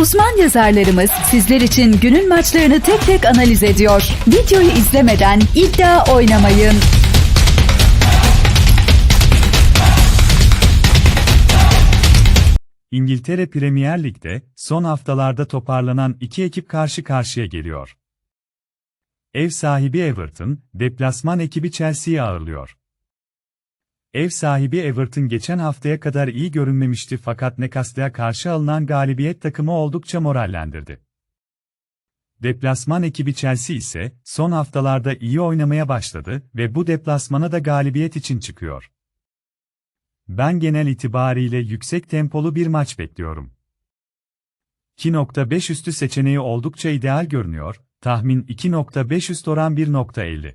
Uzman yazarlarımız sizler için günün maçlarını tek tek analiz ediyor. Videoyu izlemeden iddia oynamayın. İngiltere Premier Lig'de son haftalarda toparlanan iki ekip karşı karşıya geliyor. Ev sahibi Everton, deplasman ekibi Chelsea'yi ağırlıyor. Ev sahibi Everton geçen haftaya kadar iyi görünmemişti fakat Newcastle'a karşı alınan galibiyet takımı oldukça morallendirdi. Deplasman ekibi Chelsea ise son haftalarda iyi oynamaya başladı ve bu deplasmana da galibiyet için çıkıyor. Ben genel itibariyle yüksek tempolu bir maç bekliyorum. 2.5 üstü seçeneği oldukça ideal görünüyor, tahmin 2.5 üst oran 1.50.